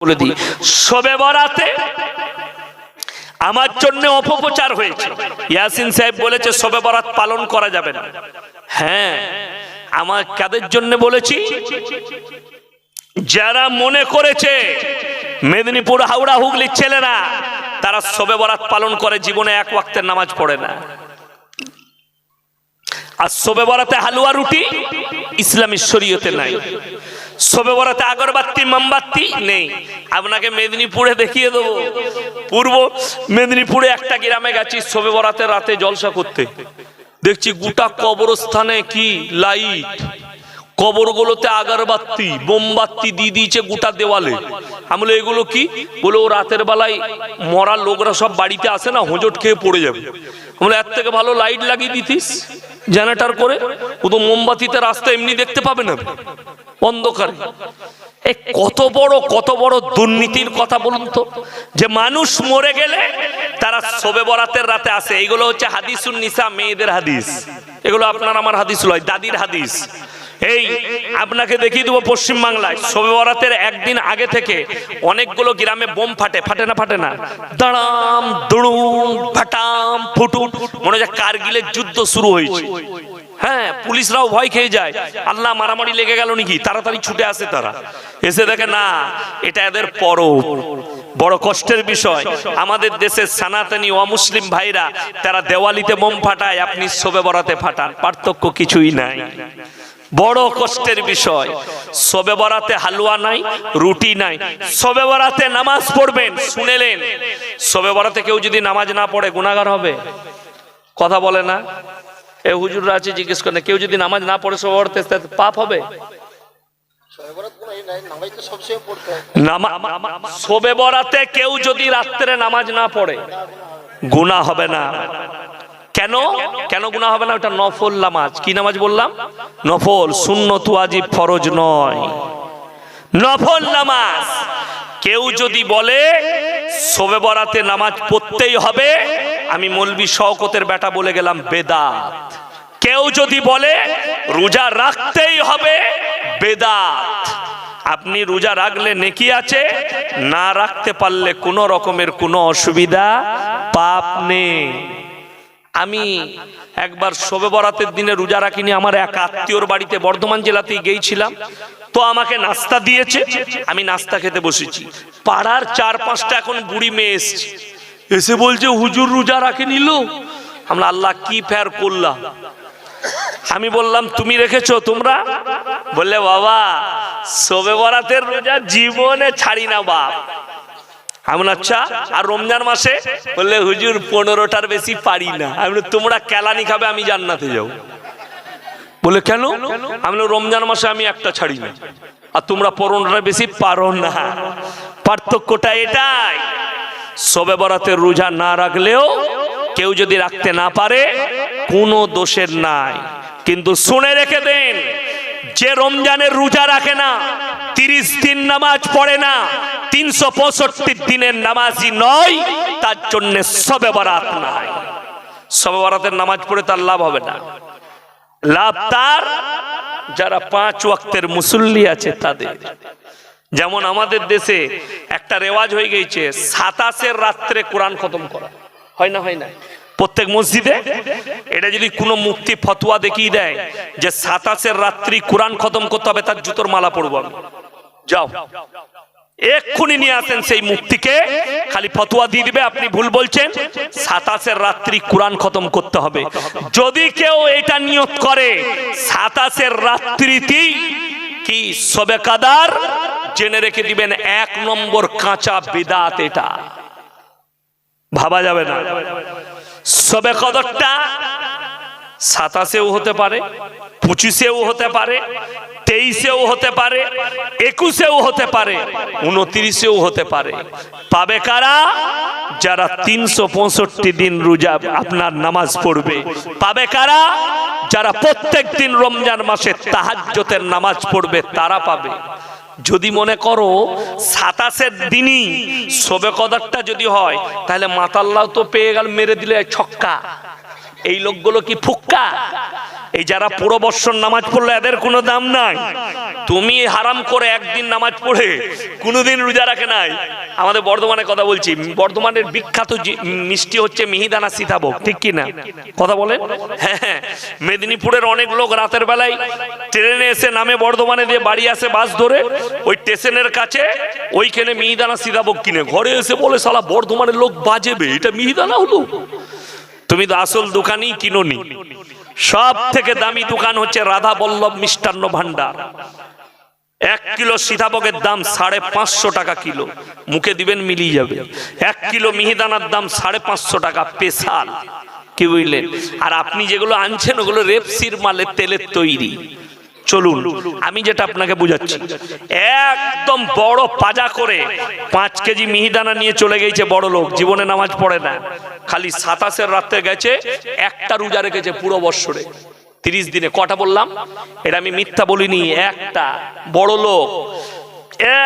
বলে দিই শবে বরাতে আমার জন্য অপপ্রচার হয়েছে। ইয়াসিন সাহেব বলেছে শবে বরাত পালন করা যাবে না। হ্যাঁ আমার কাদের জন্য বলেছি? যারা মনে করেছে মেদিনীপুর হাওড়া হুগলির ছেলেরা তারা শবে বরাত পালন করে জীবনে এক ওয়াক্তের নামাজ পড়ে না। আর শোবে বরাতে হালুয়া রুটি ইসলামী শরীয়তে নাই। শোবে বরাতে আগরবাতি মোমবাতি? নেই। আপনাকে মেদিনীপুরে দেখিয়ে দেবো। পূর্ব মেদিনীপুরে একটা গ্রামে গেছি শোবে বরাতে রাতে জলসা করতে। দেখছি গোটা কবরস্থানে কি লাইট। কবরগুলোতে আগরবাতি মোমবাতি দিয়ে দিয়েছে গোটা দেওয়ালে। আমি বলি, এগুলো কি? বলে ও রাতের বেলায় মরা লোকরা সব বাড়িতে আসে না হোঁজট খেয়ে পড়ে যাবে। বলে এর থেকে ভালো লাইট লাগিয়ে দিতিস জেনারেটর করে? ও তো মোমবাতিতে রাস্তা এমনি দেখতে পাবে না। অন্ধকার। এ কত বড় কত বড় দুর্নীতির কথা বলুন তো। যে মানুষ মরে গেলে তারা শোবে বরাতের রাতে আসে। এগুলো হচ্ছে হাদিসুন নিসা, মেয়েদের হাদিস। এগুলো আপনার আমার হাদিস লয় দাদির হাদিস। এই, আপনাকে দেখিয়ে দেবো পশ্চিম বাংলায়। শবে বরাতের একদিন আগে থেকে অনেকগুলো গ্রামে বোম ফাটে। ফাটে না ফাটে না? দাঁড়াম, দুড়ুম ফাটাম ফুটুম। মনে হয় কারগিলের যুদ্ধ শুরু হয়েছে। হ্যাঁ পুলিশরাও ভয় খেয়ে যায়। আল্লাহ মারামারি লেগে গেল নাকি? তাড়াতাড়ি ছুটে আসে তারা। এসে দেখে, না, এটা এদের পরব বড় কষ্টের বিষয়। আমাদের দেশের সানাতানি অমুসলিম ভাইরা, তারা দেওয়ালিতে বোম ফাটায়, আপনি শোবে বরাতে ফাটান। পার্থক্য কিছুই নাই। বড় কষ্টের বিষয়। সবে বরাতে হালুয়া নাই রুটি নাই। সবে বরাতে নামাজ পড়বেন শুনেলেন। সবে বরাতে কেউ যদি নামাজ না পড়ে গুণাগার হবে? কথা বলে না? এ হুজুররা আছে জিজ্ঞেস করে কেউ যদি নামাজ না পড়ে সবে বরাতে পাপ হবে? নামা- শবে বরাতে কেউ যদি রাত্রে নামাজ না পড়ে গুণা হবে না। কেন? কেন গুণা হবে না? ওটা নফল নামাজ। কি নামাজ বললাম? নফল শূন্য ওয়াজিব ফরজ নয়। নফল নামাজ। কেউ যদি বলে, শোবে বরাতে নামাজ পড়তেই হবে, আমি মলবি শওকতের বেটা বলে গেলাম, বেদাত। কেউ যদি বলে, রোজা রাখতেই হবে, বেদাত। আপনি রোজা রাখলে নেকি আছে? না রাখতে পারলে কোনো রকমের কোনো অসুবিধা পাপ নেই। আমি একবার শোবে বরাতের দিনে রোজা রাখিনি, আমার এক আত্মীয়র বাড়িতে বর্ধমান জেলাতেই গিয়েছিলাম। তো আমাকে নাস্তা দিয়েছে, আমি নাস্তা খেতে বসেছি। পাড়ার চার পাঁচটা এখন বুড়ি মেয়ে এসছে। এসে বলছে, হুজুর রোজা রাখে নিল? আমরা, আল্লাহ, কি ফের করলাম আমি বললাম, তুমি রেখেছো তোমরা? বললে, বাবা, শোবে বরাতের রোজা জীবনে ছাড়ি না বাপ। এমন আচ্ছা আর রমজান মাসে বললে, হুজুর, পনেরোটার বেশি পারি না। আমি তোমরা কেলানি খাবে, আমি জান্নাতে যাও বলে কেন? আমি রমজান মাসে আমি একটা ছাড়ি না। আর তোমরা পনেরোটার বেশি পারো না। পার্থক্যটা এটাই। সবে বরাতের রোজা না রাখলেও কেউ যদি রাখতে না পারে, কোনো দোষের নাই। কিন্তু শুনে রেখে দেন যে রমজানের রোজা রাখে না, তিরিশ দিন নামাজ পড়ে না, তিনশো পঁয়ষট্টি দিনের নামাজই নয়, তার জন্য সবে বরাত নাই। সবে বরাতের নামাজ পড়ে তার লাভ হবে না। লাভ তার, যারা পাঁচ ওয়াক্তের মুসল্লি আছে তাদের। যেমন আমাদের দেশে একটা রেওয়াজ হয়ে গেছে সাতাশের রাত্রে কোরআন খতম করা। হয় না হয় না? প্রত্যেক মসজিদে, এটা যদি কোনো মুক্তি ফতোয়া দেখিয়ে দেয় যে সাতাশের রাত্রি কোরআন খতম করতে হবে, তার জুতোর মালা পড়ব আমি। যাও। এক্ষুনি নিয়ে আসেন সেই মুক্তিকে, খালি ফতোয়া দিয়ে দিবে, আপনি ভুল বলছেন, সাতাশের রাত্রি কোরআন খতম করতে হবে। যদি কেউ এটা নিয়ত করে, সাতাশের রাত্রিতেই কি সবে কাদার? জেনে রেখে দিবেন, এক নম্বর কাঁচা বিদাত এটা। ভাবা যাবে না। সবে কদরটা, সাতাশেও হতে পারে, পঁচিশেও হতে পারে, তেইশেও হতে পারে, একুশেও হতে পারে, উনত্রিশেও হতে পারে। পাবে কারা? যারা তিনশো পঁয়ষট্টি দিন রোজা আপনার নামাজ পড়বে। পাবে কারা? যারা প্রত্যেক দিন রমজান মাসে তাহাজ্জতের নামাজ পড়বে, তারা পাবে। যদি মনে করো সাতাশের দিনই শোবে কদারটা যদি হয়, তাহলে মাতাল্লাও তো পেয়ে গেল, মেরে দিলে ছক্কা। এই লোকগুলো কি ফুক্কা? এই যারা পুরো বৎসর নামাজ পড়ল এদের কোনো দাম নাই। তুমি হারাম করে একদিন নামাজ পড়ে কোনোদিন রোজা রাখে নাই। আমাদের বর্ধমানে কথা বলছি, বর্ধমানের বিখ্যাত মিষ্টি হচ্ছে মিহিদানা সীতাভোগ, ঠিক কি না? কথা বলেন হ্যাঁ হ্যাঁ। মেদিনীপুরের অনেক লোক রাতের বেলায় ট্রেনে এসে নামে বর্ধমানে দিয়ে বাড়ি আসে বাস ধরে, ওই স্টেশনের কাছে, ওইখানে মিহিদানা সীতাভোগ কিনে, ঘরে এসে বলে সালা বর্ধমানের লোক বাজেবে, এটা মিহিদানা হলো? তুমি তো আসল দোকানই কিনোনি। সব থেকে দামি দোকান হচ্ছে রাধা বল্লভ মিষ্টান্ন ভান্ডার। এক কিলো সীতাভোগের দাম সাড়ে পাঁচশো টাকা কিলো। মুখে দিবেন, মিলিয়ে যাবে। এক কিলো মিহিদানার দাম সাড়ে পাঁচশো টাকা পেশাল কি বুঝলেন? আর আপনি যেগুলো আনছেন, ওগুলো রেপসির মালে তেলের তৈরি। চলুন, আমি যেটা আপনাকে বুঝাচ্ছি। একদম বড় পাজা করে পাঁচ কেজি মিহিদানা নিয়ে চলে গেছে বড় লোক, জীবনে নামাজ পড়ে না। খালি সাতাশের রাত্রে গেছে, একটা রোজা রেখেছে পুরো বৎসরে। তিরিশ দিনে, কটা বললাম? এটা আমি মিথ্যা বলিনি, একটা। বড় লোক,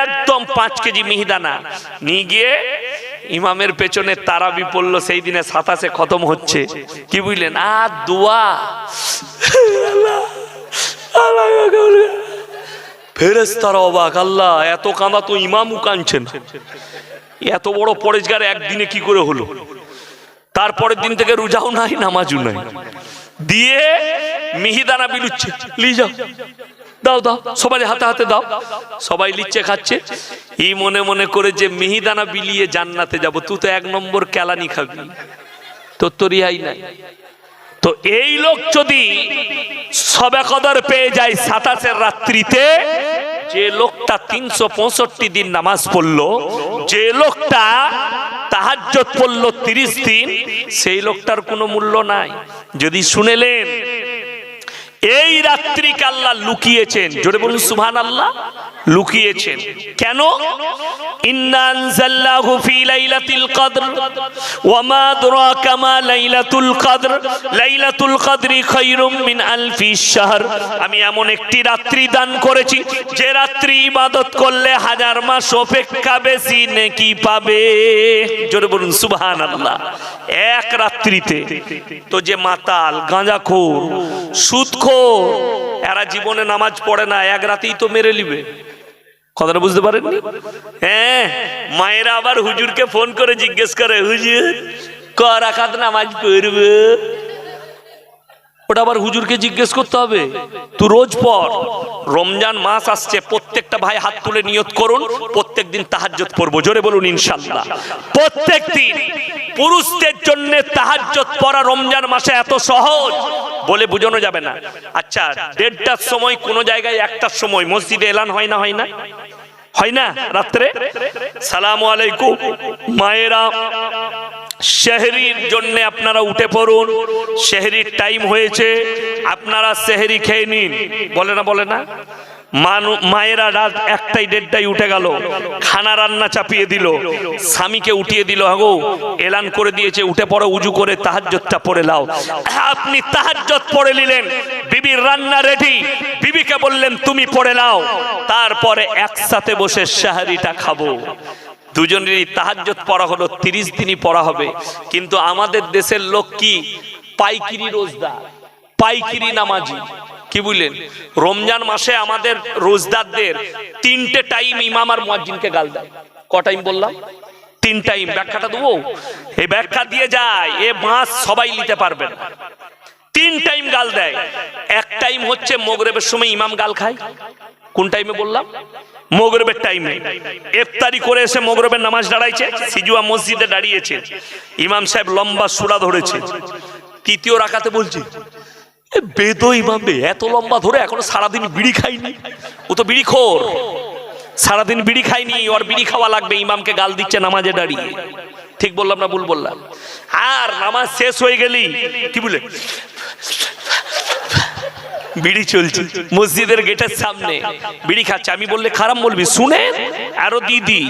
একদম পাঁচ কেজি মিহিদানা। নিয়ে গিয়ে ইমামের পেছনে তারাবি পড়ল, সেই দিনে সাতাশে খতম হচ্ছে। কি বুঝলেন? আর দোয়া। ফেরেস অবাক, আল্লাহ, এত কাঁদা তো ইমামও কাঁদছেন। এত বড় পরেজগার একদিনে কি করে হলো? তারপরের দিন থেকে রোজাও নাই, নামাজও নাই। দিয়ে মিহিদানা বিলুচ্ছে লিয়ে দাও দাও, সবাই হাতে হাতে দাও। সবাই লিচ্ছে, খাচ্ছে। এই মনে মনে করে যে মিহিদানা বিলিয়ে জান্নাতে যাব, তুই তো এক নম্বর কেলানি খাবি। তোর তো রিহাই নাই। তো এই লোক যদি সবে কদর পেয়ে যায় সাতাশের রাত্রিতে, যে লোকটা তিনশো পঁয়ষট্টি দিন নামাজ পড়ল, যে লোকটা তাহাজ্জত পড়ল তিরিশ দিন, সেই লোকটার কোনো মূল্য নাই। যদি শুনেলেন এই রাত্রিকে আল্লাহ লুকিয়েছেন। জোরে বলুন সুবহান আল্লাহ লুকিয়েছেন। কেন? আমি এমন একটি রাত্রি দান করেছি, যে রাত্রি ইবাদত করলে হাজার মাস অপেক্ষা বেশি নেকি পাবে। জোরে বলুন, সুবহানাল্লাহ। এক রাত্রিতে তো যে মাতাল, গাঁজাখোর, সুদখোর এরা জীবনে নামাজ পড়ে না, এক রাতেই তো মেরে নিবে। কথাটা বুঝতে পারেননি? হ্যাঁ মায়েরা আবার হুজুরকে ফোন করে জিজ্ঞেস করে, হুজুর, ক রাখাত নামাজ পড়বে? ওটা আবার হুজুরকে জিজ্ঞেস করতে হবে। তুই রোজ পর রমজান মাস আসছে, প্রত্যেকটা ভাই হাত তুলে নিয়ত করুন, প্রত্যেক দিন তাহাজ্জত পড়ব। জোরে বলুন ইনশাল্লাহ প্রত্যেক দিন পুরুষদের জন্য তাহাজ্জত পড়া রমজান মাসে এত সহজ বলে বোঝানো যাবে না। আচ্ছা দেড়টার সময় কোনো জায়গায় একটার সময়, মসজিদে এলান হয় না হয় না? হয় না রাত্রে? সালাম আলাইকুম। মায়েরা, শেহরির জন্য আপনারা উঠে পড়ুন। শেহরির টাইম হয়েছে। আপনারা শেহরি খেয়ে নিন। বলে না বলে না? মায়েরা রাত একটাই দেড়টাই উঠে গেল। খানা রান্না চাপিয়ে দিল। স্বামীকে উঠিয়ে দিল হাগো এলান করে দিয়েছে, উঠে পড়ো, উজু করে তাহাজ্জতটা পড়ে লাও আপনি তাহাজ্জত পড়ে নিলেন। বিবির রান্না রেডি বিবিকে বললেন, তুমি পড়ে লাও তারপরে একসাথে বসে শাহারিটা খাব। দুজনেরই তাহাজ্জত পড়া হলো, তিরিশ দিনই পড়া হবে। কিন্তু আমাদের দেশের লোক কি? পাইকিরি রোজদার, পাইকিরি নামাজি। কি বুঝলেন রমজান মাসে আমাদের রোজদারদের তিনটে টাইম ইমাম আর মুয়াজ্জিনকে গাল দেয়। ক টাইম বললাম? তিন টাইম ব্যাখ্যাটা দেবো? এই ব্যাখ্যা দিয়ে যায়, এ মাস সবাই নিতে পারবেন তিন টাইম গাল দেয়। এক টাইম হচ্ছে মোগরেবের সময় ইমাম গাল খায়। কোন টাইমে বললাম? মোগরবের টাইমে ইফতারি করে এসে মোগরবের নামাজ দাঁড়াইছে, সিজুয়া মসজিদে দাঁড়িয়েছে। ইমাম সাহেব লম্বা সুরা ধরেছে। তৃতীয় রাখাতে বলছে এ বেদো ইমাম, এত লম্বা ধরে এখনও সারাদিন বিড়ি খাইনি। ও তো বিড়ি খোর। সারাদিন বিড়ি খাইনি, ওর বিড়ি খাওয়া লাগবে, ইমামকে গাল দিচ্ছে নামাজে দাঁড়িয়ে। ঠিক বললাম না, ভুল বললাম? আর নামাজ শেষ হয়ে গেলি কি বলে? বিড়ি চলছে, মসজিদের গেটের সামনে বিড়ি খাচ্ছে। আমি বললে, খারাপ বলবি, শুনে আরও দিদি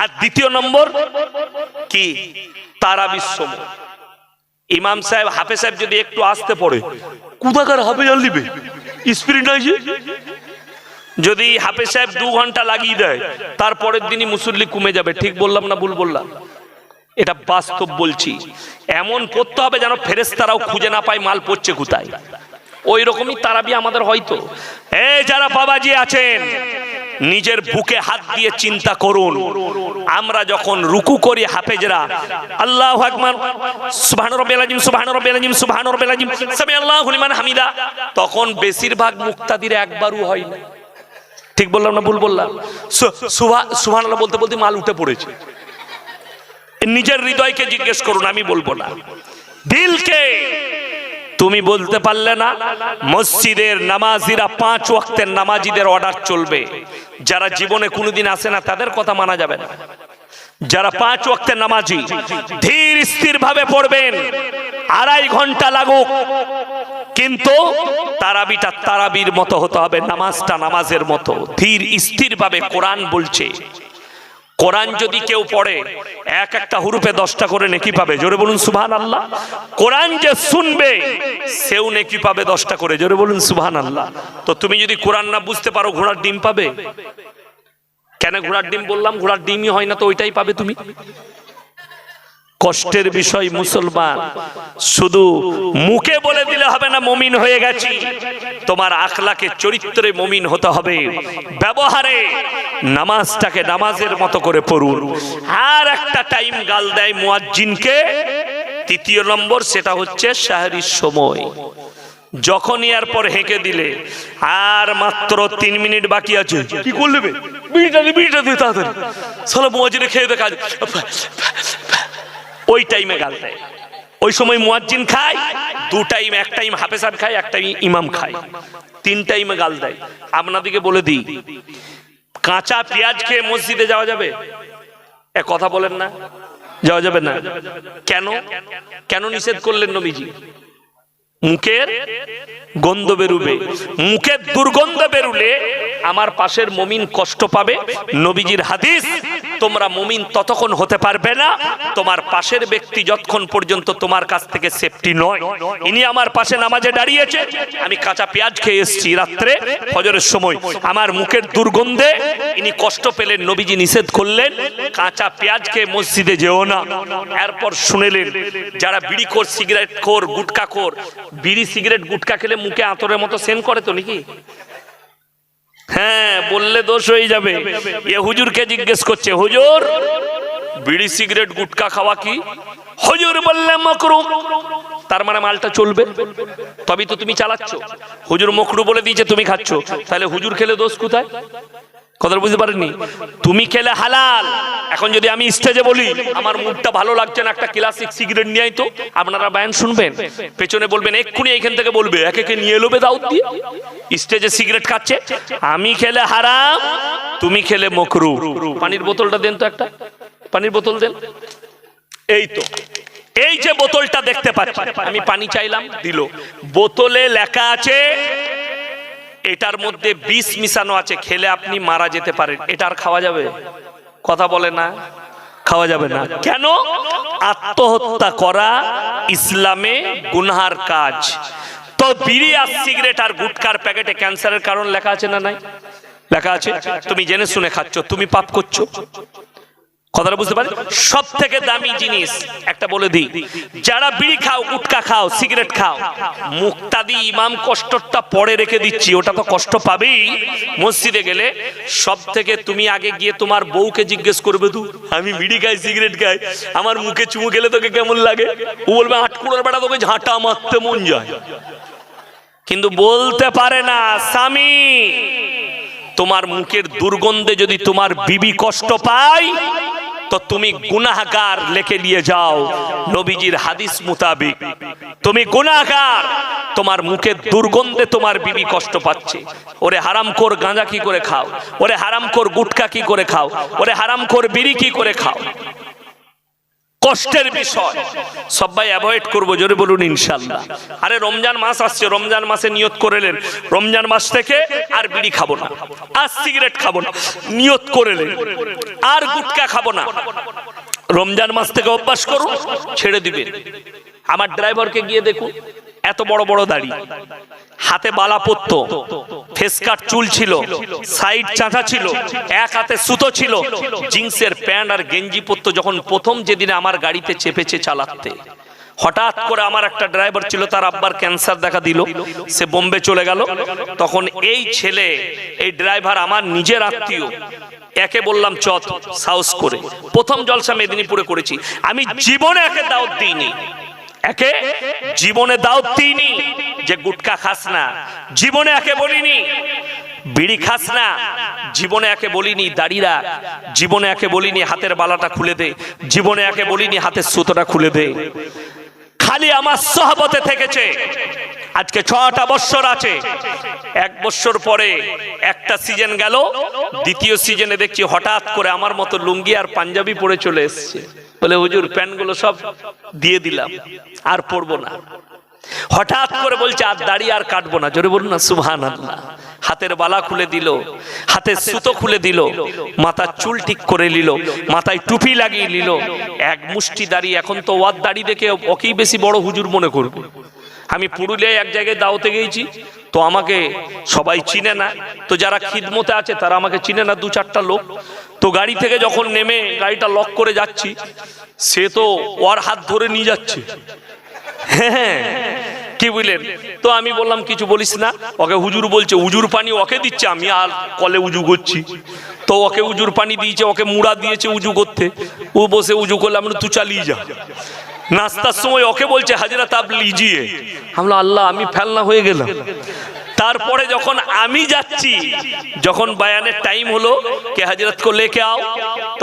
আর দ্বিতীয় নম্বর, কি? তারা বিশ্ব ইমাম সাহেব হাফে সাহেব যদি একটু আসতে পড়ে, কুদাকার হাফে জল দিবে স্পিরিট যদি হাফে সাহেব দু ঘণ্টা লাগিয়ে দেয়, তারপরের দিনই মুসল্লি কমে যাবে। ঠিক বললাম না ভুল বললাম? এটা বাস্তব বলছি। এমন করতে হবে যেন ফেরেস্তারাও খুঁজে না পায় মাল পড়ছে কোথায়। ওই রকমই তারাবি আমাদের হয়তো। এই যারা বাবাজি আছেন নিজের বুকে হাত দিয়ে চিন্তা করুন। আমরা যখন রুকু করি হাফেজরা, আল্লাহ আকবার সুবহান রাব্বিল আযীম সুবহান রাব্বিল আযীম সুবহান রাব্বিল সামি আল্লাহু লিমান হামিদা। তখন বেশিরভাগ মুক্তাদির একবারও হয় না ঠিক বললাম না ভুল বললাম? সুবহান আল্লাহ বলতে বলতে মাল উঠে পড়েছে। নিজের হৃদয়কে জিজ্ঞেস করুন, আমি বলব না। দিলকে তুমি বলতে পারলে না, মসজিদের নামাজিরা পাঁচ ওয়াক্তের নামাজিদের অর্ডার চলবে। যারা জীবনে কোনোদিন আসে না, তাদের কথা মানা যাবে না। যারা পাঁচ ওয়াক্তের নামাজি, ধীর স্থির ভাবে পড়বেন, আড়াই ঘণ্টা লাগুক। কিন্তু তারাবিটা তারাবির মতো হতে হবে, নামাজটা নামাজের মতো। ধীর স্থির ভাবে কোরআন বলছে। কোরআন যদি কেউ পড়ে, এক একটা হুরুপে দশটা করে নেকি পাবে, জোরে বলুন সুবহান আল্লাহ কোরআন যে শুনবে, সেও নেকি পাবে দশটা করে, জোরে বলুন সুবহান আল্লাহ তো তুমি যদি কোরআন না বুঝতে পারো, ঘোড়ার ডিম পাবে? কেন ঘোড়ার ডিম বললাম, ঘোড়ার ডিমই হয় না তো ওইটাই পাবে তুমি? কষ্টের বিষয় মুসলমান। শুধু মুখে বলে দিলে হবে না, মমিন হয়ে গেছি। তোমার আখলাকে চরিত্রে মমিন হতে হবে। ব্যবহারে নামাজটাকে নামাজের মতো করে পড়ুন। আর একটা টাইম গাল দেয় মুয়াজ্জিনকে। তৃতীয় নম্বর সেটা হচ্ছে শাহরির সময়। যখনই এর পর হেঁকে দিলে, আর মাত্র তিন মিনিট বাকি আছে। কি করলে? বিড়িটা দি বিড়িটা দি তাড়াতাড়ি। সালা খেয়ে দেখা ওই টাইমে গাল দেয়। ওই সময় মুয়াজ্জিন খায়, দু টাইম এক টাইম হাফেসাব খায়, এক টাইম ইমাম খায়। তিন টাইমে গাল দেয়। আপনাদেরকে বলে দিই, কাঁচা পেঁয়াজ খেয়ে মসজিদে যাওয়া যাবে? এ, কথা বলেন না। যাওয়া যাবে না? কেন? কেন নিষেধ করলেন নবীজি? মুখের গন্ধ বেরুবে। মুখের দুর্গন্ধ বেরুলে আমার পাশের মমিন কষ্ট পাবে। নবীজির হাদিস তোমরা মমিন ততক্ষণ হতে পারবে না। তোমার পাশের ব্যক্তি যতক্ষণ পর্যন্ত তোমার কাছ থেকে সেফটি নয়। ইনি আমার পাশে নামাজে দাঁড়িয়েছে। আমি কাঁচা পেঁয়াজ খেয়ে এসেছি রাত্রে, ফজরের সময়। আমার মুখের দুর্গন্ধে ইনি কষ্ট পেলেন, নবীজি নিষেধ করলেন, কাঁচা পেঁয়াজ খেয়ে মসজিদে যেও না। এরপর শুনেলেন, যারা বিড়ি খোর, সিগারেট খোর গুটকা খোর, বিড়ি, সিগারেট গুটকা খেলে মুখে আতরের মতো সেন করে তো নাকি? হ্যাঁ বললে দোষ হয়ে যাবে। এ হুজুরকে জিজ্ঞেস করছে, হুজুর, বিড়ি সিগারেট, গুটকা খাওয়া কি? হুজুর বললে, মকরু। তার মানে মালটা চলবে। তবে তো তুমি চালাচ্ছ। হুজুর মকরু বলে দিয়েছে, তুমি খাচ্ছ। তাহলে হুজুর খেলে দোষ কোথায়? কথা বুঝতে পারেননি? তুমি খেলে হালাল। এখন যদি আমি স্টেজে বলি, আমার মুখটা ভালো লাগছে না, একটা ক্লাসিক সিগারেট নিয়ে তো। আপনারা বায়ান শুনবেন? পেছনে বলবেন, এক্ষুনি এইখান থেকে বলবে, এক একে নিয়ে এলোবে দাউদ দিয়ে। স্টেজে সিগারেট খাচ্ছে। আমি খেলে হারাম, তুমি খেলে মকরু। পানির বোতলটা দেন তো একটা। পানির বোতল দেন। এই তো। এই যে বোতলটা দেখতে পাচ্ছি আমি পানি চাইলাম, দিল। বোতলে লেখা আছে এটার মধ্যে বিষ মিশানো আছে, খেলে আপনি মারা যেতে পারেন। এটা আর খাওয়া যাবে? কথা বলে না? খাওয়া যাবে না। কেন? আত্মহত্যা করা ইসলামে গুনহার কাজ। তো বিড়ি আর সিগারেট আর গুটকার প্যাকেটে ক্যান্সারের কারণ লেখা আছে না নাই? লেখা আছে? তুমি জেনে শুনে খাচ্ছ, তুমি পাপ করছ। কথাটা বুঝতে পারেন? সব থেকে দামি জিনিস একটা বলে দিই, যারা বিড়ি খাও, গুটকা খাও, সিগারেট খাও, মুক্তাদি ইমাম কষ্টটা পরে রেখে দিচ্ছি, ওটা তো কষ্ট পাবেই। মসজিদে গেলে সব থেকে তুমি আগে গিয়ে তোমার বউকে জিজ্ঞেস করবে তু আমি বিড়ি খাই, সিগারেট খাই, আমার মুখে চুমু গেলে তোকে কেমন লাগে? ও বলবে, আটকুড়োর বেটা, তোকে ঝাঁটা মারতে মন যায়। কিন্তু বলতে পারে না, স্বামী, তোমার মুখের দুর্গন্ধে যদি তোমার বিবি কষ্ট পায় তো তুমি গুনাহগার লেখে নিয়ে যাও নবীজির হাদিস মোতাবিক। তুমি গুনাহগার, তোমার মুখে দুর্গন্ধে তোমার বিবি কষ্ট পাচ্ছে। ওরে হারাম কর গাঁজা কি করে খাও? ওরে হারাম কর গুটকা কি করে খাও? ওরে হারাম কর বিড়ি কি করে খাও? কষ্টের বিষয়। সবাই অ্যাভয়েড করব, জোরে বলুন ইনশাল্লাহ। আরে রমজান মাস আসছে, রমজান মাসে নিয়ত করেলেন রমজান মাস থেকে আর বিড়ি খাব না, আর সিগারেট খাব না, নিয়ত করেলেন আর গুটকা খাব না। রমজান মাস থেকে অভ্যাস করুন, ছেড়ে দিবেন। আমার ড্রাইভারকে গিয়ে দেখুন। এত বড় বড় দাড়ি। হাতে বালা পরতো ফেসকাট চুল ছিল সাইড চাঁচা ছিল, এক হাতে সুতো ছিল, জিন্সের প্যান্ট আর গেঞ্জি পরতো যখন প্রথম যেদিনে আমার গাড়িতে চেপেছে চালাতে। হঠাৎ করে আমার একটা ড্রাইভার ছিল, তার আব্বার ক্যান্সার দেখা দিল, সে বোম্বে চলে গেল। তখন এই ছেলে, এই ড্রাইভার আমার নিজের আত্মীয়, একে বললাম চত সাহস করে। প্রথম জলসা মেদিনীপুরে করেছি। আমি জীবনে একে দাওয়াত দিইনি। একে? জীবনে দাও তিনি, যে গুটকা খাস না। জীবনে একে বলিনি, বিড়ি খাস না। জীবনে একে বলিনি, দাড়ি রাখ। জীবনে একে বলিনি, হাতের বালাটা খুলে দে। জীবনে একে বলিনি, হাতের সুতোটা খুলে দে। খালি আমার সহবতে থেকেছে। আজকে ছটা বৎসর আছে। এক বৎসর পরে একটা সিজন গেল। দ্বিতীয় সিজনে দেখছি হঠাৎ করে আমার মতো লুঙ্গি আর পাঞ্জাবি পরে চলে এসছে। বলে, হুজুর প্যান্টগুলো সব দিয়ে দিলাম, আর পরবো না। হঠাৎ করে বলছে, আর দাড়ি আর কাটবো না। জোরে বলুন না আল্লাহ হাতের বালা খুলে দিল, হাতের সুতো খুলে দিল, মাথার চুল ঠিক করে নিল, মাথায় টুপি লাগিয়ে নিল। এক মুষ্টি দাড়ি, এখন তো ওয়ার দাড়ি দেখে ওকেই বেশি বড় হুজুর মনে করব। আমি পুরুলিয়ায় এক জায়গায় দাওতে গিয়েছি, তো আমাকে সবাই চিনে না। তো যারা খিদমতে আছে, তারা আমাকে চিনে না দু চারটা লোক। তো গাড়ি থেকে যখন নেমে গাড়িটা লক করে যাচ্ছি, সে তো ওর হাত ধরে নিয়ে যাচ্ছে। হ্যাঁ কি বুঝলেন? তো আমি বললাম, কিছু বলিস না, ওকে হুজুর বলছে, উজুর পানি ওকে দিচ্ছে, আমি আর কলে উজু করছি। তো ওকে উজুর পানি দিয়েছে, ওকে মুড়া দিয়েছে উজু করতে। ও বসে উজু করলে আমি তুই চালিয়ে যা। নাস্তার সময় ওকে বলছে, হাজিরা তাপ লিজিয়ে আমরা, আল্লাহ, আমি ফেলনা হয়ে গেলাম। তারপরে যখন আমি যাচ্ছি, যখন বায়ানের টাইম হলো, কে হাজিরত কো লেকে আও?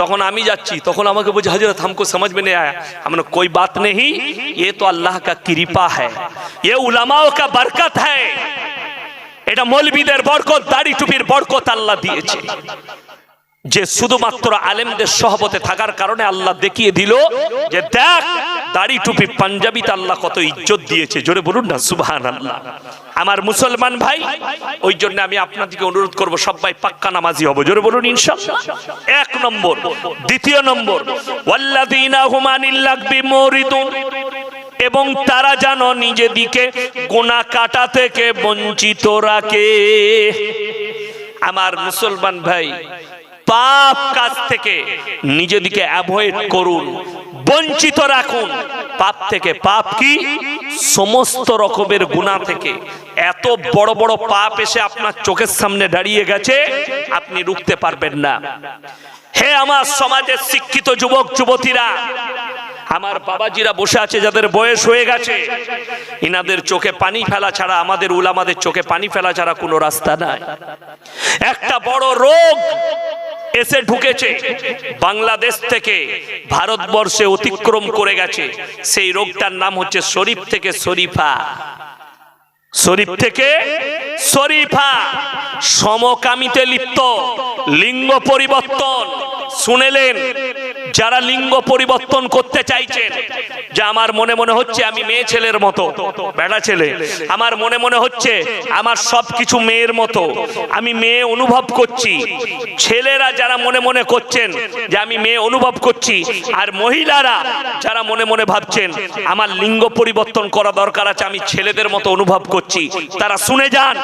তখন আমি যাচ্ছি, তখন আমাকে বলছে, হাজিরত, হামকো সমঝ মে আয়া। আমার কই বাত নেই এ তো আল্লাহ কা কৃপা হ্যাঁ উলামাও কা বরকত হ্যাঁ এটা মৌলবীদের বরকত, দাড়ি টুপির বরকত আল্লাহ দিয়েছে। যে শুধুমাত্র আলেমদের সহবতে থাকার কারণে আল্লাহ দেখিয়ে দিল যে দেখ, দাড়ি টুপি পাঞ্জাবিতে আল্লাহ কত ইজ্জত দিয়েছে। জোরে বলুন না সুবহান আল্লাহ আমার মুসলমান ভাই, ওই জন্য আমি আপনাদেরকে অনুরোধ করব, সবাই পাক্কা নামাজি হব। জোরে বলুন, ইনশাআল্লাহ। এক নম্বর। দ্বিতীয় নম্বর। ওয়াল্লাযীনা হুমানিল লাগবি মুরিদুন। এবং তারা যেন নিজেদিকে গোনা কাটা থেকে বঞ্চিত রাখে। আমার মুসলমান ভাই পাপ কাজ থেকে নিজেদিকে অ্যাভয়েড করুন, বঞ্চিত রাখুন। পাপ থেকে পাপ কি? সমস্ত রকমের গুণা থেকে। এত বড় বড় পাপ এসে আপনার চোখের সামনে দাঁড়িয়ে গেছে, আপনি রুখতে পারবেন না। হে আমার সমাজের শিক্ষিত যুবক, যুবতীরা, আমার বাবাজিরা বসে আছে যাদের বয়স হয়ে গেছে। ইনাদের চোখে পানি ফেলা ছাড়া, আমাদের উলামাদের চোখে পানি ফেলা ছাড়া কোনো রাস্তা নাই। একটা বড় রোগ এসে ঢুকেছে। বাংলাদেশ থেকে ভারতবর্ষে অতিক্রম করে গেছে। সেই রোগটার নাম হচ্ছে শরীফ থেকে শরীফা। শরীফ থেকে শরীফা। সমকামিতে লিপ্ত, লিঙ্গ পরিবর্তন। শুনেলেন যারা লিঙ্গ পরিবর্তন করতে চাইছেন যে আমার মনে মনে হচ্ছে আমি মেয়ে ছেলের মতো বেড়া ছেলে। আমার মনে মনে হচ্ছে আমার সব কিছু মেয়ের মতো। আমি মেয়ে অনুভব করছি। ছেলেরা যারা মনে মনে করছেন যে আমি মেয়ে অনুভব করছি, আর মহিলারা যারা মনে মনে ভাবছেন, আমার লিঙ্গ পরিবর্তন করা দরকার আছে, আমি ছেলেদের মতো অনুভব করছি। তারা শুনে যান,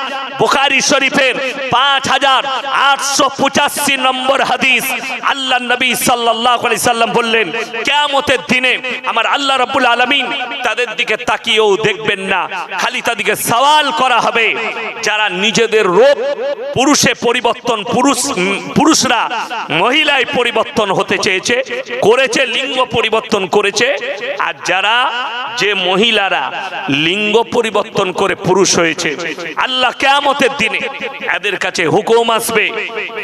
বোখারি শরীফের পাঁচ হাজার আটশো পঁচাশি নম্বর হাদিস আল্লাহ নবী সাল্লাহ আলি সাল্লাম বললেন, কেয়ামতের দিনে আমার আল্লাহ রাব্বুল আলামিন তাদের দিকে তাকিয়েও দেখবেন না। খালি তাদেরকে সওয়াল করা হবে। যারা নিজেদের রূপ পুরুষে পরিবর্তন, পুরুষ, পুরুষরা মহিলায় পরিবর্তন হতে চেয়েছে, করেছে, লিঙ্গ পরিবর্তন করেছে। আর যারা যে মহিলারা লিঙ্গ পরিবর্তন করে পুরুষ হয়েছে, আল্লাহ কেয়ামতের দিনে এদের কাছে হুকুম আসবে,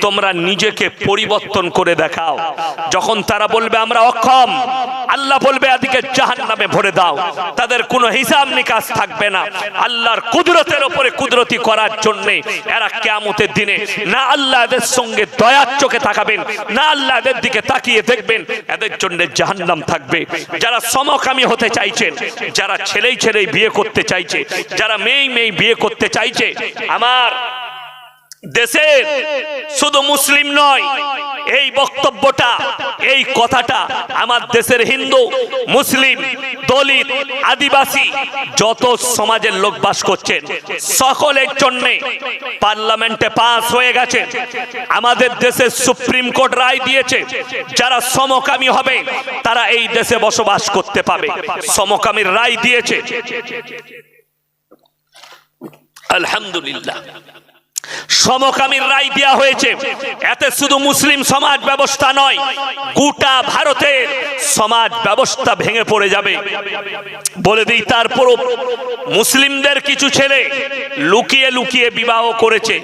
তোমরা নিজেকে পরিবর্তন করে দেখাও। যখন তারা বলবে, আমরা অক্ষম। আল্লাহ বলবে, এদিকে জাহান নামে ভরে দাও। তাদের কোনো হিসাব নিকাশ থাকবে না। আল্লাহর কুদরতের উপরে কুদরতি করার জন্য এরা কেয়ামতের দিনে না আল্লাহ এদের সঙ্গে দয়ার চোখে তাকাবেন, না আল্লাহ এদের দিকে তাকিয়ে দেখবেন। এদের জন্য জাহান্নাম থাকবে। যারা সমকামী হতে চাইছেন যারা ছেলেই ছেলেই বিয়ে করতে চাইছে, যারা মেয়ে মেয়ে বিয়ে করতে চাইছে, আমার দেশের শুধু মুসলিম নয়, এই বক্তব্যটা, এই কথাটা আমার দেশের হিন্দু, মুসলিম, দলিত, আদিবাসী যত সমাজের লোক বাস করছেন, সকলের জন্য পার্লামেন্টে পাস হয়ে গেছে। আমাদের দেশের সুপ্রিম কোর্ট রায় দিয়েছে, যারা সমকামী হবে, তারা এই দেশে বসবাস করতে পাবে সমকামীর রায় দিয়েছে। আলহামদুলিল্লাহ। সমকামীর রায় দেওয়া হয়েছে। এতে শুধু মুসলিম সমাজ ব্যবস্থা নয়, গোটা ভারতের সমাজ ব্যবস্থা ভেঙে পড়ে যাবে। বলে দিই তারপরও মুসলিমদের কিছু ছেলে লুকিয়ে লুকিয়ে বিবাহ করেছে।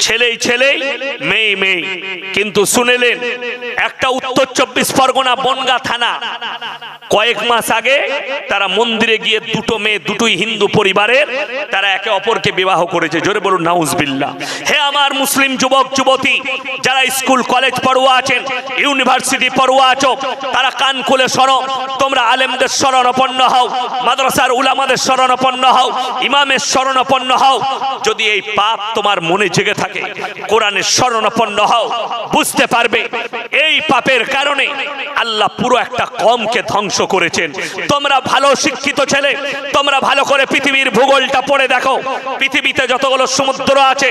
ছেলেই ছেলেই মেয়ে মেয়ে। কিন্তু শুনেলেন, একটা উত্তর চব্বিশ পরগনা বনগা থানা, কয়েক মাস আগে তারা মন্দিরে গিয়ে দুটো মেয়ে, দুটোই হিন্দু পরিবারের, তারা একে অপরকে বিবাহ করেছে। জোরে বলুন নাউজবিল্লা হে আমার মুসলিম যুবক, যুবতী, যারা স্কুল, কলেজ পড়ুয়া আছেন, ইউনিভার্সিটি পড়ুয়া আছো, তারা কান খুলে শোনো। তোমরা আলেমদের শরণাপন্ন হও, মাদ্রাসার উলামাদের শরণাপন্ন হও, ইমামের শরণাপন্ন হও। যদি এই পাপ তোমার মনে জেগে থাকে কোরআনের শরণাপন্ন হও, বুঝতে পারবে, এই পাপের কারণে আল্লাহ পুরো একটা কমকে ধ্বংস করেছেন। তোমরা ভালো শিক্ষিত ছেলে, তোমরা ভালো করে পৃথিবীর ভূগোলটা পড়ে দেখো। পৃথিবীতে যতগুলো সমুদ্র আছে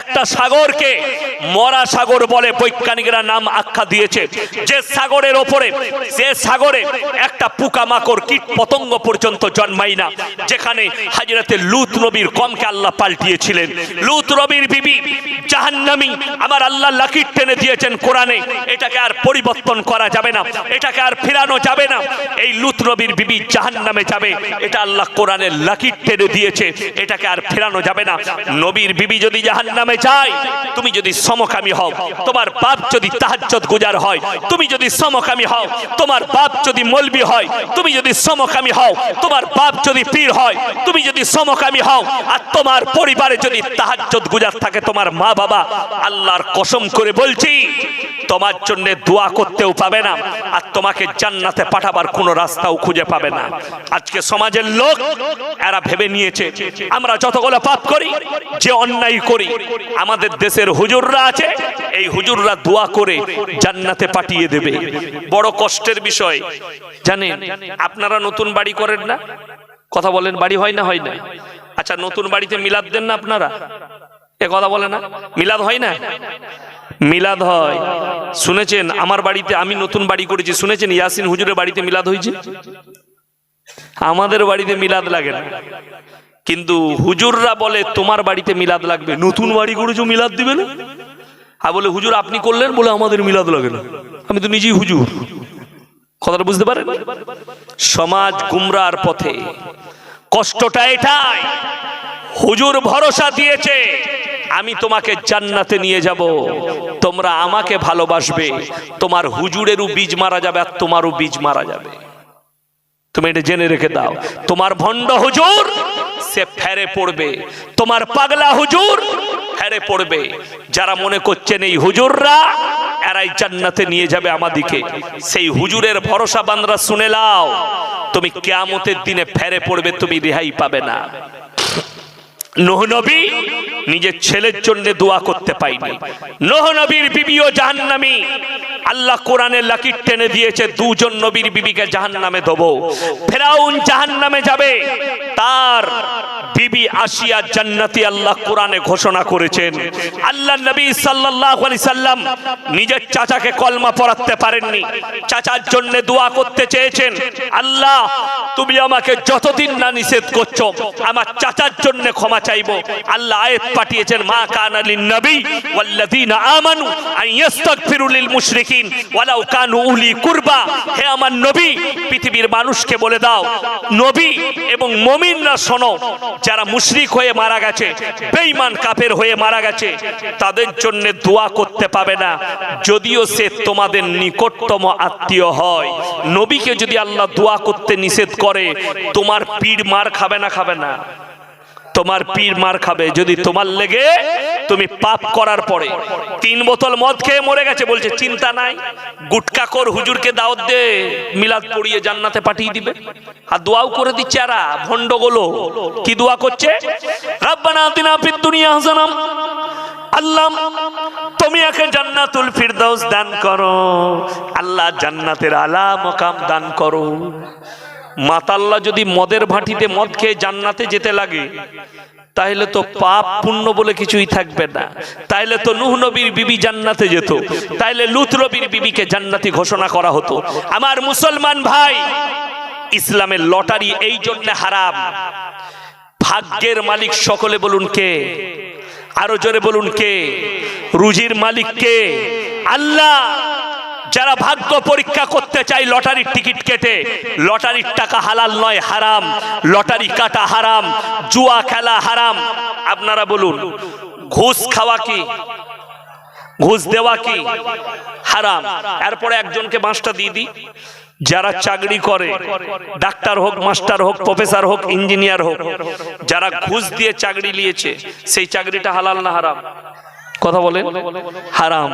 একটা সাগরকে মরা সাগর বলে বৈজ্ঞানিকরা নাম আখ্যা দিয়েছে। যে সাগরের ওপরে, যে সাগরে একটা পোকামাকড় কীট পতঙ্গ পর্যন্ত জন্মায় না, যেখানে হাজিরাতে লুত নবীর কমকে আল্লাহ পাল্টিয়েছিলেন। লুত নবীর বিবি জাহান্নামী, আমার আল্লাহ লাকির টেনে দিয়েছেন কোরআনে, এটাকে আর পরিবর্তন করা যাবে না, এটাকে আর ফেরানো যাবে না। এই লুত নবীর বিবি জাহান্নামে যাবে, এটা আল্লাহ কোরআনে লাকির টেনে দিয়েছে, এটাকে আর ফেরানো যাবে না। নবীর বিবি যদি জাহান্নামে যায় তুমি যদি সমকামী হও, তোমার বাপ যদি তাহাজ্জত গুজার হয়, তুমি যদি সমকামী হও, তোমার বাপ যদি মলবি হয়, তুমি যদি সমকামী হও, তোমার বাপ যদি পীর হয়, তুমি যদি সমকামী হও, আর তোমার পরিবারে যদি তাহাজ্জত গুজার থাকে তোমার মা বাবা আল্লাহর কসম করে বলছি তোমার জন্য দোয়া করতেও পাবে না, আর তোমাকে জান্নাতে পাঠাবার কোনো রাস্তাও খুঁজে পাবে না। আজকে সমাজের লোক, এরা ভেবে নিয়েছে, আমরা যতগুলো পাপ করি, যে অন্যায় করি, আমাদের দেশের হুজুররা আছে, এই হুজুররা দোয়া করে জান্নাতে পাঠিয়ে দেবে। বড় কষ্টের বিষয়। জানেন, আপনারা নতুন বাড়ি করেন না? কথা বলেন, বাড়ি হয় না হয় না? আচ্ছা নতুন বাড়িতে মিলাদ দেন না আপনারা? এ কথা বলে না? মিলাদ হয় না? মিলাদ হয়। শুনেছেন? আমার বাড়িতে আমি নতুন বাড়ি করেছি। শুনেছেন? ইয়াসিন হুজুরের বাড়িতে মিলাদ হয়েছে? আমাদের বাড়িতে মিলাদ লাগে না। কিন্তু হুজুররা বলে, তোমার বাড়িতে মিলাদ লাগবে। নতুন বাড়ি করেছ, মিলাদ দিবে না? আর বলে, হুজুর, আপনি করলেন বলে আমাদের মিলাদ লাগে না। আমি তো নিজেই হুজুর। কথাটা বুঝতে পারেন? সমাজ গুমরার পথে। কষ্টটা এটাই। হুজুর ভরসা দিয়েছে। আমি তোমাকে জান্নাতে নিয়ে যাব। তোমরা আমাকে ভালোবাসবে। তোমার হুজুরেরও বীজ মারা যাবে আর তোমারও বীজ মারা যাবে। তুমি এটা জেনে রেখে দাও। তোমার ভণ্ড হুজুর, সে ফেরে পড়বে। তোমার পাগলা হুজুর, ফেরে পড়বে। যারা মনে করছেন এই হুজুররা, এরাই জান্নাতে নিয়ে যাবে আমাদিকে সেই হুজুরের ভরসা বান্দরা শুনে লাও তুমি কেয়ামতের দিনে ফেরে পড়বে, তুমি রেহাই পাবে না। নবী নিজের ছেলের জন্য দোয়া করতে পাইনি। নোহ নবীর বিবিও জাহান্নামী। আল্লাহ কোরআনে লাকির টেনে দিয়েছে, দুজন নবীর বিবিকে জাহান্নামে দেবো। ফেরাউন জাহান্নামে যাবে। তার বিবি আসিয়া জান্নাতি আল্লাহ কোরআনে ঘোষণা করেছেন। আল্লাহ নবী সাল্লাল্লাহু আলাইহি সাল্লাম নিজের চাচাকে কলমা পড়াতে পারেননি। চাচার জন্য দোয়া করতে চেয়েছেন, আল্লাহ, তুমি আমাকে যতদিন না নিষেধ করছ, আমার চাচার জন্য ক্ষমা চাইব। আল্লাহ আয়াত পাঠিয়েছেন, মা কানা লিন নবী ওয়াল্লাযিনা আমানু আন ইস্তাগফিরু লিল মুশরিকিন ওয়ালাউ কানু উলি কুরবা। হে আমার নবী, পৃথিবীর মানুষকে বলে দাও, নবী এবং মুমিনরা শোনো, যারা মুশরিক হয়ে মারা গেছে, বেঈমান কাফের হয়ে মারা গেছে, তাদের জন্য দোয়া করতে পাবে না। যদিও সে তোমাদের নিকটতম আত্মীয় হয়। নবীকে যদি আল্লাহ দোয়া করতে নিষেধ করে, তোমার পীর মার খাবে না খাবে না। তোমার পীর মার খাবে। যদি তোমার লেগে তুমি পাপ করার পরে তিন বোতল মদ খেয়ে মরে গেছে বলছে, চিন্তা নাই, গুটকা কর হুজুরকে দাওয়াত দে, মিলাদ পড়িয়ে জান্নাতে পাঠিয়ে দিবে। আর দোয়াও করে দিচ্ছে আরা ভণ্ডগুলো কি দোয়া করছে? রাব্বানা আতিনা ফিদ দুনিয়া হাসানাম। আল্লাহ, তুমি একে জান্নাতুল ফিরদাউস দান করো। আল্লাহ জান্নাতের আলা মকাম দান করো। মাতাল্লা যদি মদের ভাটিতে মদ খেয়ে জান্নাতে যেতে লাগে, তাহলে তো পাপ পুণ্য বলে কিছুই থাকবে না। তাইলে তো নুহ নবীর বিবি জান্নাতে যেত। তাইলে লুত নবীর বিবিকে জান্নাতি ঘোষণা করা হতো। আমার মুসলমান ভাই, ইসলামের লটারি এই জন্য হারাম। ভাগ্যের মালিক সকলে বলুন কে? আরও জোরে বলুন কে? রুজির মালিক কে? আল্লাহ! যারা ভাগ্য পরীক্ষা করতে চাই লটারির টিকিট কেটে, লটারির টাকা হালাল নয়, হারাম। লটারি কাটা হারাম, জুয়া খেলা হারাম। আপনারা বলুন, ঘুষ খাওয়া কি? ঘুষ দেওয়া কি? হারাম। এরপরে একজনকে বাঁশটা দিয়ে দিই। যারা চাকরি করে, ডাক্তার হোক, মাস্টার হোক, প্রফেসর হোক, ইঞ্জিনিয়ার হোক, যারা ঘুষ দিয়ে চাকরি নিয়েছে, সেই চাকরিটা হালাল না হারাম? কথা বলেন? হারাম।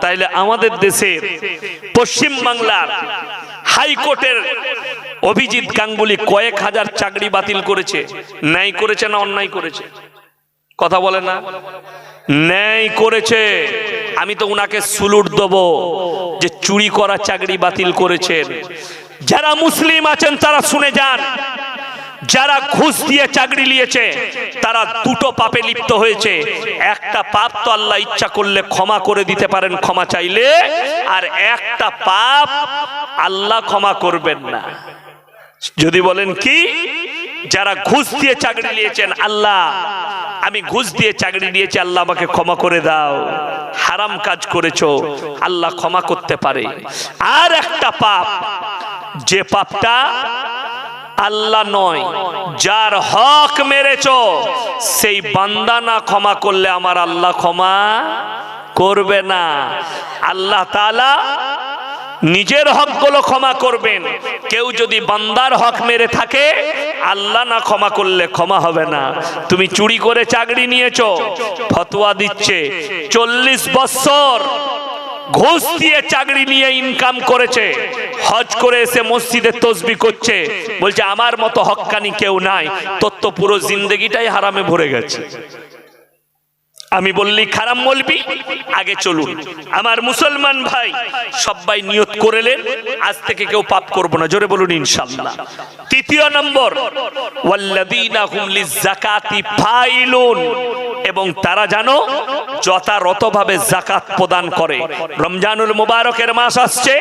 তাইলে আমাদের দেশের পশ্চিম বাংলার হাইকোর্টের অভিজিৎ গাঙ্গুলি কয়েক হাজার চাকরি বাতিল করেছে। ন্যায় করেছে না অন্যায় করেছে? কথা বলে না? ন্যায় করেছে। আমি তো উনাকে সুলুট দেবো যে চুরি করা চাকরি বাতিল করেছেন। যারা মুসলিম আছেন তারা শুনে যান। যারা ঘুষ দিয়ে চাকরি নিয়েছে, তারা দুটো পাপে লিপ্ত হয়েছে। একটা পাপ তো আল্লাহ ইচ্ছা করলে ক্ষমা করে দিতে পারেন, ক্ষমা চাইলে, আর একটা পাপ আল্লাহ ক্ষমা করবেন না। যদি বলেন কি? যারা ঘুষ দিয়ে চাকরি নিয়েছেন, আল্লাহ, আমি ঘুষ দিয়ে চাকরি নিয়েছি, আল্লাহ আমাকে ক্ষমা করে দাও। হারাম কাজ করেছ, আল্লাহ ক্ষমা করতে পারে। আর একটা পাপ, যে পাপটা আল্লাহ নয়। যার হক মেরেছ, সেই বান্দা না ক্ষমা করলে আমার আল্লাহ ক্ষমা করবে না। আল্লাহ তাআলা নিজের হকগুলো ক্ষমা করবেন। কেউ যদি বান্দার হক মেরে থাকে, আল্লাহ না ক্ষমা করলে ক্ষমা হবে না। তুমি চুরি করে চাকরি নিয়েছ, ফতোয়া দিচ্ছে, চল্লিশ বছর ঘুষ দিয়ে চাকরি নিয়ে ইনকাম করেছে হজ করে এসে মসজিদে তসবি করছে। বলছে, আমার মতো হক্কানি কেউ নাই। তোর তো পুরো জিন্দগিটাই হারামে ভরে গেছে। আমি বললি, খারাপ বলবি? আগে চলুন। আমার মুসলমান ভাই সবাই নিয়ত করেলেন, আজ থেকে কেউ পাপ করব না। জোরে বলুন ইনশাআল্লাহ তৃতীয় নম্বর এবং তারা জানো যথাযথভাবে জাকাত প্রদান করে। রমজানুল মুবারকের মাস আসছে,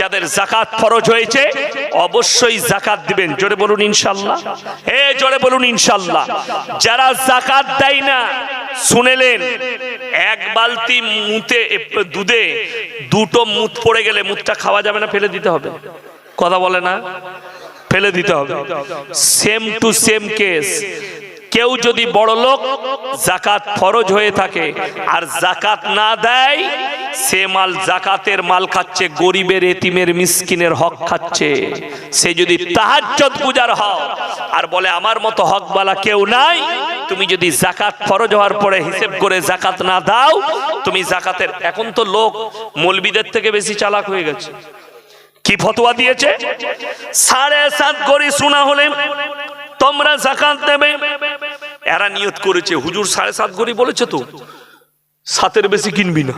যাদের জাকাত ফরজ হয়েছে, অবশ্যই জাকাত দিবেন। জোরে বলুন ইনশাআল্লাহ এ, জোরে বলুন ইনশাআল্লাহ যারা জাকাত দেয় না শুনেলেন এক বালতি মুতে দুধে দুটো মুত পড়ে গেলে মুতটা খাওয়া যাবে না, ফেলে দিতে হবে। কথা বলে না? ফেলে দিতে হবে। সেম টু সেম কেস কেউ যদি বড় লোক জাকাত ফরজ হয়ে থাকে আর জাকাত না দেয়, সে মাল জাকাতের মাল খাচ্ছে, গরিবের, এতিমের, মিসকিনের হক খাচ্ছে। সে যদি তাহাজ্জত পূজার হক আর বলে, আমার মতো হকবালা কেউ নাই, তুমি যদি জাকাত ফরজ হওয়ার পরে হিসেব করে জাকাত না দাও, তুমি জাকাতের এখন তো লোক মলবিদের থেকে বেশি চালাক হয়ে গেছে। কি ফতোয়া দিয়েছে? সাড়ে সাত গড়ি শোনা হলে তোমরা জাকাত দেবে। এরা নিয়ত করেছে, হুজুর সাড়ে সাত গড়ি বলেছে তো, সাতের বেশি কিনবি না।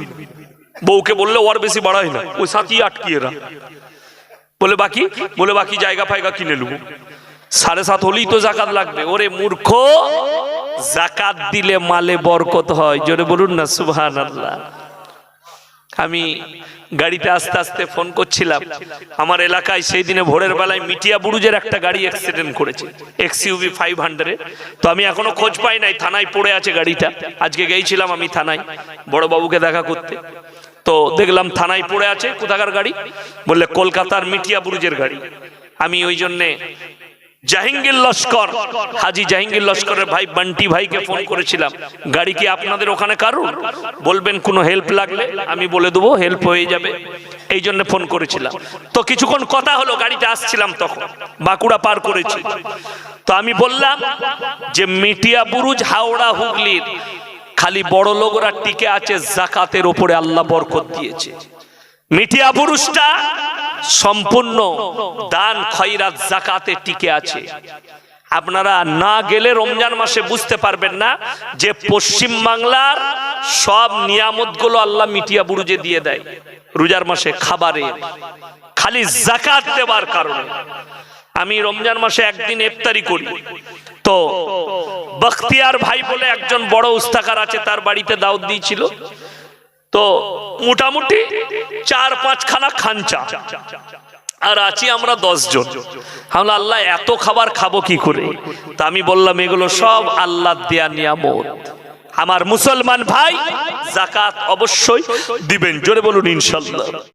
বউকে বললে ওর বেশি বাড়াই না, ওই সাতই আটকি এরা বলে বাকি বলে বাকি জায়গা ফায়গা কিনে নেব। সাড়ে সাত হলেই তো জাকাত লাগবে। ওরে মূর্খ জাকাত দিলে মালে বরকত হয়। জোরে বলুন না সুবহান আল্লাহ আমি গাড়িতে আস্তে আস্তে ফোন করছিলাম। আমার এলাকায় সেই দিনে ভোরের বেলায় মিটিয়া বুরুজের একটা গাড়ি অ্যাক্সিডেন্ট করেছে এক্সইউভি ফাইভ হান্ড্রেড তো আমি এখনও খোঁজ পাই নাই, থানায় পড়ে আছে গাড়িটা। আজকে গেছিলাম আমি থানায় বড় বাবুকে দেখা করতে। তো দেখলাম থানায় পড়ে আছে কোথাকার গাড়ি, বললে কলকাতার মিটিয়া বুরুজের গাড়ি। আমি ওই জন্যে জাহাঙ্গীর লস্কর। হাজি জাহাঙ্গীর লস্করের ভাই বান্টি ভাইকে ফোন করেছিলাম। গাড়ি কি আপনাদের ওখানে কারুর? বলবেন, কোনো হেল্প লাগলে আমি বলে দেবো, হেল্প হয়ে যাবে। এই জন্য ফোন করেছিলাম। তো কিছুক্ষণ কথা হলো গাড়িতে আসছিলাম তখন। বাঁকুড়া পার করেছি। তো আমি বললাম যে, মিটিয়া বুরুজ, হাওড়া, হুগলির। খালি বড় লোকরা টিকে আছে, জাকাতের ওপরে আল্লাহ বরকত দিয়েছে। মিটিয়া পুরুষটা সম্পূর্ণ দান, খয়রাত জাকাতে টিকে আছে। আপনারা না গেলে রমজান মাসে বুঝতে পারবেন না যে পশ্চিম বাংলার সব নিয়ামতগুলো আল্লাহ মিটিয়া বুরুজে দিয়ে দেয়। রোজার মাসে খাবারে, খালি জাকাত দেবার কারণে। আমি রমজান মাসে একদিন ইফতারি করি। তো বখতিয়ার ভাই বলে একজন বড় উস্তাকার আছে, তার বাড়িতে দাওয়াত দিয়েছিল। তো মোটামুটি চার পাঁচখানা খাঞ্চা আর আছি আমরা দশ জন আমরা আল্লাহ, এত খাবার খাব কি করে? তা আমি বললাম, এগুলো সব আল্লাহ দেয়া নিয়ামত। আমার মুসলমান ভাই জাকাত অবশ্যই দিবেন। জোরে বলুন, ইনশাল্লাহ।